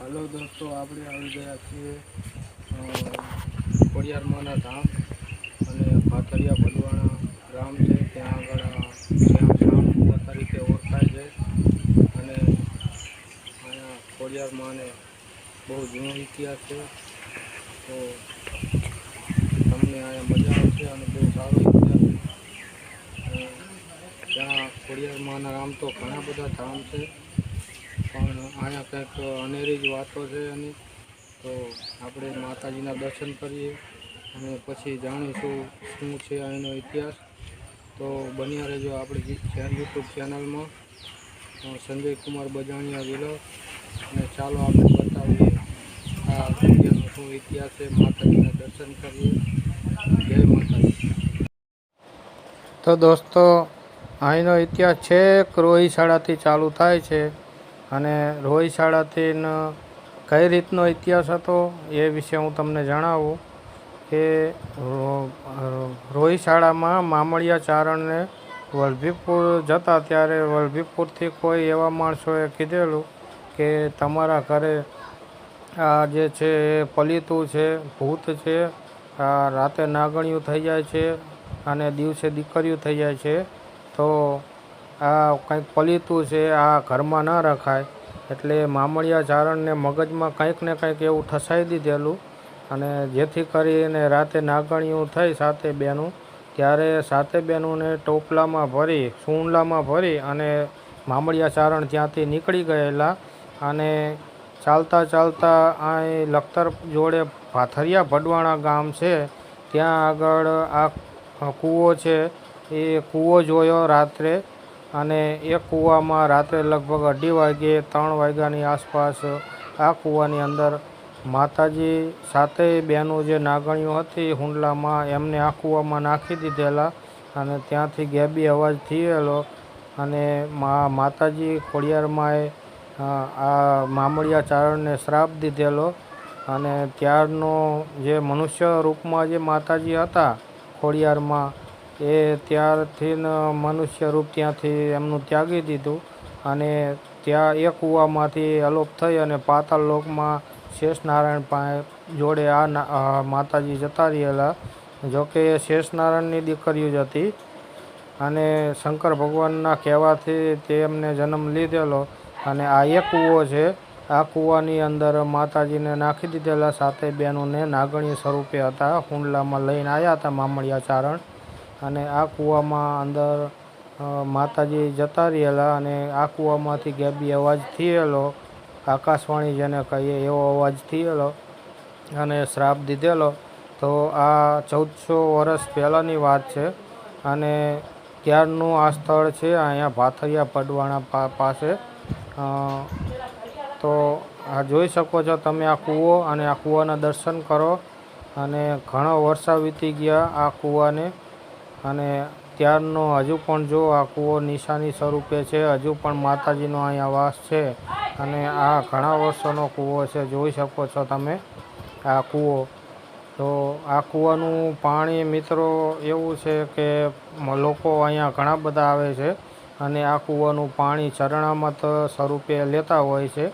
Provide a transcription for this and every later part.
Hello દોસ્તો, આપણે આવી ગયા છીએ ખોડિયારમાંના ધામ અને પાથરિયા ભલવાણા ગામ છે. ત્યાં આગળ શ્યામ શ્યામ તરીકે ઓળખાય છે. અને અહીંયા ખોડિયારમાંને બહુ જૂનો ઇતિહાસ છે. તો તમને અહીંયા મજા આવશે અને બહુ સારો ઇતિહાસ ત્યાં ખોડિયારમાંના આમ તો ઘણા બધા ધામ છે. પણ અહીંયા કંઈક અનેરી જ વાતો છે એની. તો આપણે માતાજીના દર્શન કરીએ અને પછી જાણીશું શું છે અહીંનો ઇતિહાસ. તો બન્યા રહેજો આપણી યુટ્યુબ ચેનલમાં. સંજય કુમાર બજાણિયા વિલો અને ચાલો આપણે બતાવીએ આ દુનિયાનો શું ઇતિહાસ છે. માતાજીના દર્શન કરીએ. જય માતાજી. તો દોસ્તો, અહીંનો ઇતિહાસ છેક રોહી શાળાથી ચાલુ થાય છે. અને રોહી શાળાથી ન કઈ રીતનો ઇતિહાસ હતો એ વિશે હું તમને જણાવું કે રો- રોહી શાળામાં મામળિયા ચારણને વલભીપુર જતા ત્યારે વલભીપુરથી કોઈ એવા માણસોએ કીધેલું કે તમારા ઘરે આ જે છે એ પલીતું છે, ભૂત છે, આ રાતે નાગણિયું થઈ જાય છે અને દિવસે દીકરીઓ થઈ જાય છે, તો આ કંઈક પલીતું છે, આ ઘરમાં ન રખાય. એટલે મામળિયા ચારણને મગજમાં કંઈક ને કંઈક એવું ઠસાઈ દીધેલું અને જેથી કરીને રાતે નાગણિયું થઈ સાતે બેનું. ત્યારે સાતે બેનુંને ટોપલામાં ભરી, સૂંડલામાં ભરી અને મામળિયા ચારણ ત્યાંથી નીકળી ગયેલા અને ચાલતા ચાલતા અહીં લખતર જોડે પાથરિયા ભડવાણા ગામ છે, ત્યાં આગળ આ કૂવો છે. એ કૂવો જોયો રાત્રે અને એ કૂવામાં રાત્રે લગભગ અઢી વાગ્યે ત્રણ વાગ્યાની આસપાસ આ કૂવાની અંદર માતાજી સાતેય બહેનો જે નાગણીઓ હતી હુંડલામાં એમને આ કૂવામાં નાખી દીધેલા અને ત્યાંથી ગેબી અવાજ થયેલો અને મા, માતાજી ખોડિયારમાંએ આ મામળિયા ચારણને શ્રાપ દીધેલો અને ત્યારનો જે મનુષ્ય રૂપમાં જે માતાજી હતા ખોડિયારમાં એ ત્યારથી મનુષ્ય રૂપ ત્યાંથી એમનું ત્યાગી દીધું અને ત્યાં એ કૂવામાંથી અલોપ થઈ અને પાતાળ લોકમાં શેષનારાયણ પાસે જોડે આ માતાજી જતા રહેલા. જોકે એ શેષનારાયણની દીકરીઓ જ હતી અને શંકર ભગવાનના કહેવાથી તે એમને જન્મ લીધેલો અને આ એક કૂવો છે. આ કૂવાની અંદર માતાજીને નાખી દીધેલા સાથે બહેનોને નાગણી સ્વરૂપે હતા. હુંડલામાં લઈને આવ્યા હતા મામળિયા ચારણ. અને આ કૂવામાં અંદર માતાજી જતા રહેલા અને આ કૂવામાંથી ગેબી અવાજ થયેલો, આકાશવાણી જેને કહીએ એવો અવાજ થયેલો અને શ્રાપ દીધેલો. તો આ ચૌદસો વર્ષ પહેલાંની વાત છે અને ત્યારનું આ સ્થળ છે અહીંયા ભાથરિયા પડવાણા પાસે. તો આ જોઈ શકો છો તમે આ કૂવો અને આ કૂવાના દર્શન કરો. અને ઘણા વર્ષા વીતી ગયા આ કૂવાને. અને ત્યારનો હજુ પણ જો આ કૂવો નિશાની સ્વરૂપે છે, હજુ પણ માતાજીનો અહીંયા વાસ છે અને આ ઘણા વર્ષોનો કૂવો છે, જોઈ શકો છો તમે આ કૂવો. તો આ કૂવાનું પાણી મિત્રો એવું છે કે લોકો અહીંયા ઘણા બધા આવે છે અને આ કૂવાનું પાણી ચરણામત સ્વરૂપે લેતા હોય છે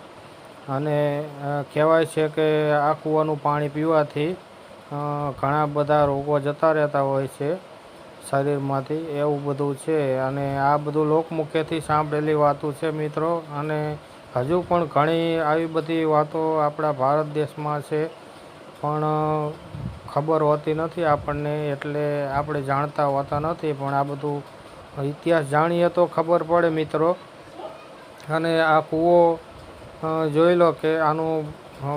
અને કહેવાય છે કે આ કૂવાનું પાણી પીવાથી ઘણા બધા રોગો જતા રહેતા હોય છે. શરીરમાંથી એવું બધું છે અને આ બધું લોકમુખેથી સાંભળેલી વાતો છે મિત્રો. અને હજુ પણ ઘણી આવી બધી વાતો આપણા ભારત દેશમાં છે. પણ ખબર હોતી નથી આપણને એટલે આપણે જાણતા હોતા નથી. પણ આ બધું ઇતિહાસ જાણીએ તો ખબર પડે મિત્રો. અને આ કૂવો જોઈ લો કે આનું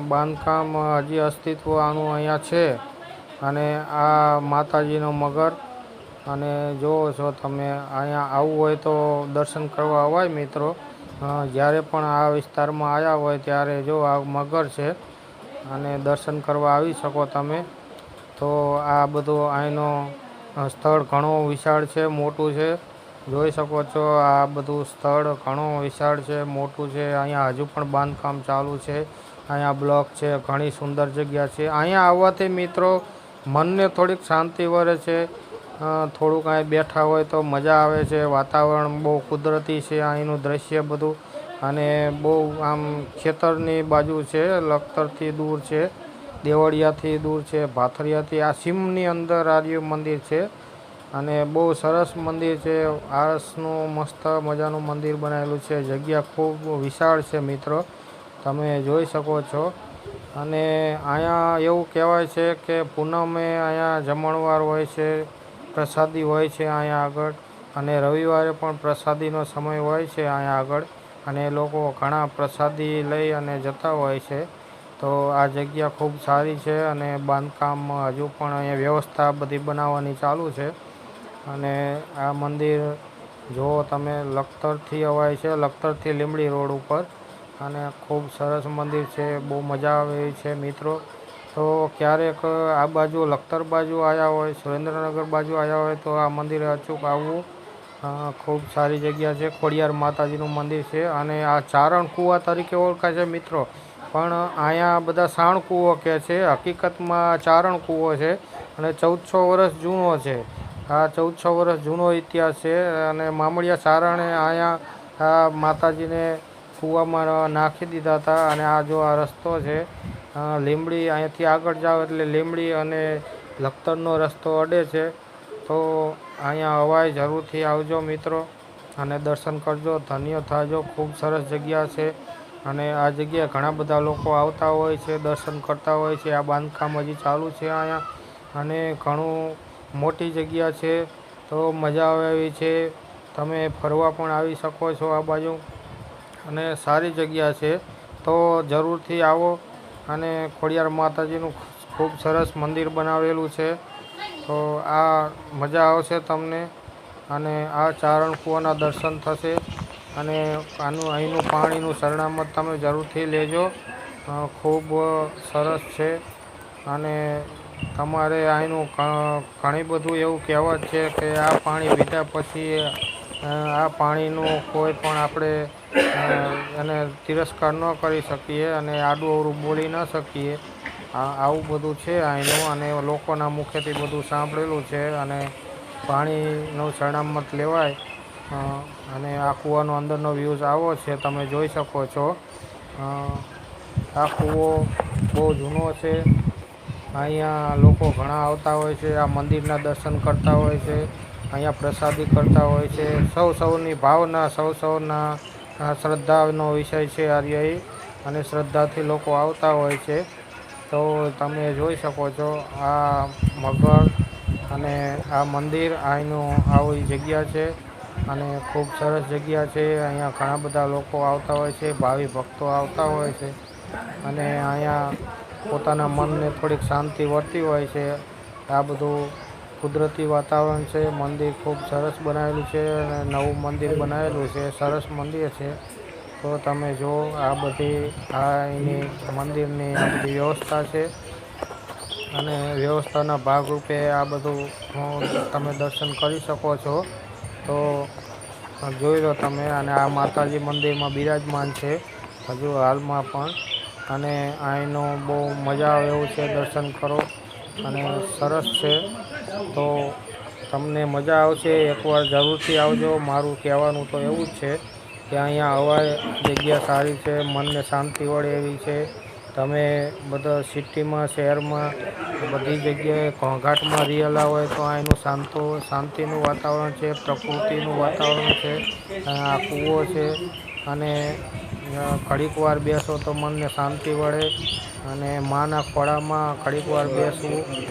બાંધકામ હજી અસ્તિત્વ આનું અહીંયા છે. અને આ માતાજીનો મગર અને જોવો છો તમે, અહીંયા આવવું હોય તો દર્શન કરવા અવાય મિત્રો. જ્યારે પણ આ વિસ્તારમાં આવ્યા હોય ત્યારે જો આ મગર છે અને દર્શન કરવા આવી શકો તમે. તો આ બધું અહીંનો સ્થળ ઘણો વિશાળ છે, મોટું છે. જોઈ શકો છો આ બધું સ્થળ ઘણું વિશાળ છે, મોટું છે. અહીંયા હજુ પણ બાંધકામ ચાલુ છે. અહીંયા બ્લોક છે, ઘણી સુંદર જગ્યા છે. અહીંયા આવવાથી મિત્રો, મનને થોડીક શાંતિ વરે છે. થોડુંક અહીં બેઠા હોય તો મજા આવે છે. વાતાવરણ બહુ કુદરતી છે અહીંનું દ્રશ્ય બધું. અને બહુ આમ ખેતરની બાજુ છે, લખતરથી દૂર છે, દેવળિયાથી દૂર છે, ભાથરિયાથી. આ સીમની અંદર આર્યું મંદિર છે અને બહુ સરસ મંદિર છે. આરસનું મસ્ત મજાનું મંદિર બનાવેલું છે. જગ્યા ખૂબ વિશાળ છે મિત્રો. તમે જોઈ શકો છો. અને અહીંયા એવું કહેવાય છે કે પૂનમે અહીંયા જમણવાર હોય છે. પ્રસાદી હોય છે અહીંયા આગળ. અને રવિવારે પણ પ્રસાદીનો સમય હોય છે અહીંયા આગળ. અને લોકો ઘણા પ્રસાદી લઈ અને જતા હોય છે. તો આ જગ્યા ખૂબ સારી છે અને બાંધકામ હજુ પણ અહીંયા વ્યવસ્થા બધી બનાવવાની ચાલુ છે. અને આ મંદિર જો તમે લખતરથી અવાય છે, લખતરથી લીમડી રોડ ઉપર. અને ખૂબ સરસ મંદિર છે, બહુ મજા આવે છે મિત્રો. તો ક્યારેક આ બાજુ લખતર બાજુ આવ્યા હોય, સુરેન્દ્રનગર બાજુ આવ્યા હોય, તો આ મંદિરે અચૂક આવવું ખૂબ સારી જગ્યા છે. ખોડિયાર માતાજીનું મંદિર છે અને આ ચારણ કૂવા તરીકે ઓળખાય છે મિત્રો. પણ અહીંયા બધા સાણ કૂવો કહે છે, હકીકતમાં ચારણ કૂવો છે અને ચૌદસો વર્ષ જૂનો છે. આ ચૌદસો વર્ષ જૂનો ઇતિહાસ છે અને મામડિયા ચારણે અહીંયા આ માતાજીને કૂવામાં નાખી દીધા હતા અને આ જો આ રસ્તો છે લીંબડી અહીંયાથી આગળ જાઓ એટલે લીંબડી અને લખતરનો રસ્તો અડે છે. તો અહીંયા અવાય જરૂરથી આવજો મિત્રો અને દર્શન કરજો. ધન્ય થાજો, ખૂબ સરસ જગ્યા છે અને આ જગ્યાએ ઘણા બધા લોકો આવતા હોય છે, દર્શન કરતા હોય છે. આ બાંધકામ હજી ચાલુ છે અહીંયા અને ઘણું મોટી જગ્યા છે. તો મજા આવે એવી છે. તમે ફરવા પણ આવી શકો છો આ બાજુ અને સારી જગ્યા છે. તો જરૂરથી આવો. અને ખોડિયાર માતાજીનું ખૂબ સરસ મંદિર બનાવેલું છે. તો આ મજા આવશે તમને અને આ ચારણ કૂવાના દર્શન થશે. અને આનું અહીંનું પાણીનું સરનામત તમે જરૂરથી લેજો. ખૂબ સરસ છે. અને તમારે અહીંનું ઘણી બધું એવું કહેવત છે કે આ પાણી પીધા પછી આ પાણીનું કોઈ પણ આપણે એને તિરસ્કાર ન કરી શકીએ અને આડું અવરું બોલી ન શકીએ. આવું બધું છે અહીંનું અને લોકોના મુખેથી બધું સાંભળેલું છે અને પાણીનું સરનામત લેવાય અને આ કૂવાનો અંદરનો વ્યૂઝ આવો છે, તમે જોઈ શકો છો. આ કૂવો બહુ જૂનો છે. અહીંયા લોકો ઘણા આવતા હોય છે, આ મંદિરના દર્શન કરતા હોય છે. અહીંયા પ્રસાદી કરતા હોય છે. સૌ સૌની ભાવના, સૌ સૌના શ્રદ્ધાનો વિષય છે આર્ય અને શ્રદ્ધાથી લોકો આવતા હોય છે. તો તમે જોઈ શકો છો આ મગર અને આ મંદિર અહીંનું આવી જગ્યા છે અને ખૂબ સરસ જગ્યા છે. અહીંયા ઘણા બધા લોકો આવતા હોય છે, ભાવિ ભક્તો આવતા હોય છે અને અહીંયા પોતાના મનને થોડીક શાંતિ વર્તી હોય છે. આ બધું કુદરતી વાતાવરણ છે, મંદિર ખૂબ સરસ બનાવેલું છે અને નવું મંદિર બનાવેલું છે, સરસ મંદિર છે. તો તમે જો આ બધી, આ એની મંદિરની બધી વ્યવસ્થા છે અને વ્યવસ્થાના ભાગરૂપે આ બધું તમે દર્શન કરી શકો છો. તો જોઈ લો તમે અને આ માતાજી મંદિરમાં બિરાજમાન છે, હજુ હાલમાં પણ. અને અહીંનો બહુ મજા આવે એવું છે, દર્શન કરો. અને સરસ છે. તો તમને મજા આવશે એકવાર જરૂરથી આવજો. મારું કહેવાનું તો એવું જ છે કે અહીંયા અવાય જગ્યા સારી છે મનને શાંતિ વળે એવી છે. તમે બધા સિટીમાં શહેરમાં બધી જગ્યાએ ઘોંઘાટમાં રહેલા હોય તો અહીંનું શાંતો શાંતિનું વાતાવરણ છે પ્રકૃતિનું વાતાવરણ છે આ કૂવો છે. અને અ, ઘડીક વાર બેસો તો મનને શાંતિ વળે અને માના ખોળામાં ઘડીક વાર બેસવું.